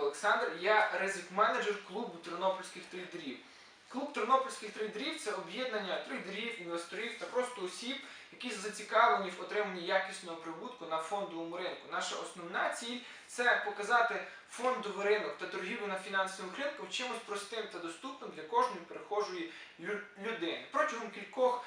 Олександр, я ризик-менеджер клубу тернопільських трейдерів. Клуб тернопільських трейдерів це об'єднання трейдерів, інвесторів та просто осіб, які зацікавлені в отриманні якісного прибутку на фондовому ринку. Наша основна ціль це показати фондовий ринок та торгівлю на фінансових ринках чимось простим та доступним для кожної перехожої людини. Протягом кількох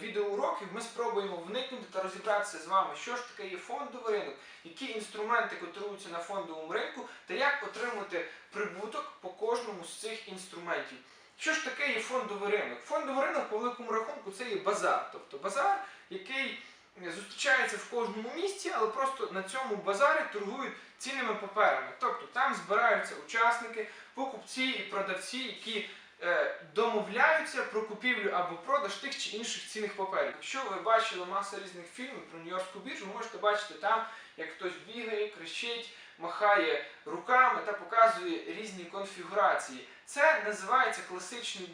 відеоуроків ми спробуємо вникнути та розібратися з вами, що ж таке є фондовий ринок, які інструменти котируються на фондовому ринку та як отримати прибуток по кожному з цих інструментів. Що ж таке є фондовий ринок? Фондовий ринок по великому рахунку це є базар. Тобто базар, який зустрічається в кожному місці, але просто на цьому базарі торгують цінними паперами. Тобто там збираються учасники, покупці і продавці, які домовляються про купівлю або продаж тих чи інших цінних паперів. Якщо ви бачили масу різних фільмів про Нью-Йоркську біржу, можете бачити там, як хтось бігає, кричить, махає руками та показує різні конфігурації. Це називається класичний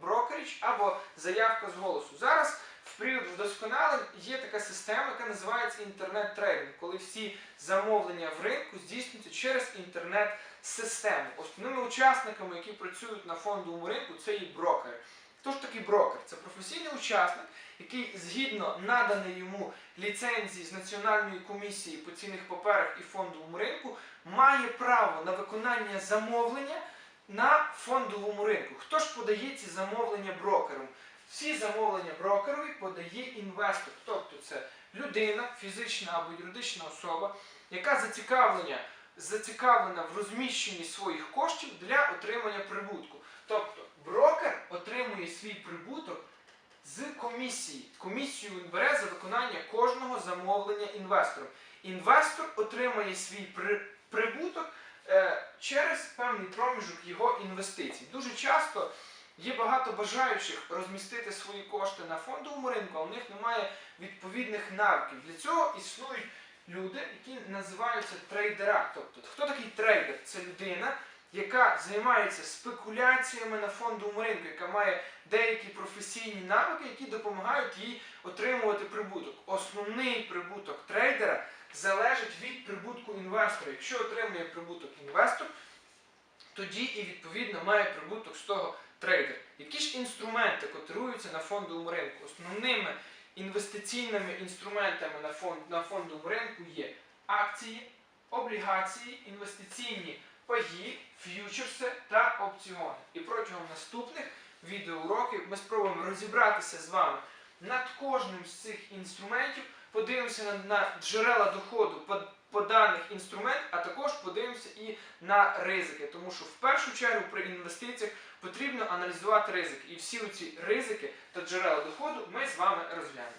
брокеріч або заявка з голосу. Зараз період вдосконалень є така система, яка називається інтернет-трейдинг, коли всі замовлення в ринку здійснюються через інтернет-систему. Основними учасниками, які працюють на фондовому ринку, це і брокери. Хто ж такий брокер? Це професійний учасник, який згідно наданої йому ліцензії з Національної комісії по цінних паперах і фондовому ринку має право на виконання замовлення на фондовому ринку. Хто ж подає ці замовлення брокерам? Всі замовлення брокерові подає інвестор, тобто це людина, фізична або юридична особа, яка зацікавлення, зацікавлена в розміщенні своїх коштів для отримання прибутку. Тобто брокер отримує свій прибуток з комісії. Комісію він бере за виконання кожного замовлення інвестором. Інвестор отримує свій прибуток е, через певний проміжок його інвестицій. Дуже часто є багато бажаючих розмістити свої кошти на фондовому ринку, а у них немає відповідних навиків. Для цього існують люди, які називаються трейдера. Тобто, хто такий трейдер? Це людина, яка займається спекуляціями на фондовому ринку, яка має деякі професійні навики, які допомагають їй отримувати прибуток. Основний прибуток трейдера залежить від прибутку інвестора. Якщо отримує прибуток інвестор, тоді і відповідно має прибуток з того трейдер. Які ж інструменти котируються на фондовому ринку? Основними інвестиційними інструментами на, фонд, на фондовому ринку є акції, облігації, інвестиційні паї, ф'ючерси та опціони. І протягом наступних відеоуроків ми спробуємо розібратися з вами над кожним з цих інструментів, подивимося на, на джерела доходу по, по даних інструмент, а також подивимося і на ризики. Тому що в першу чергу при інвестиціях потрібно аналізувати ризики. І всі ці ризики та джерела доходу ми з вами розглянемо.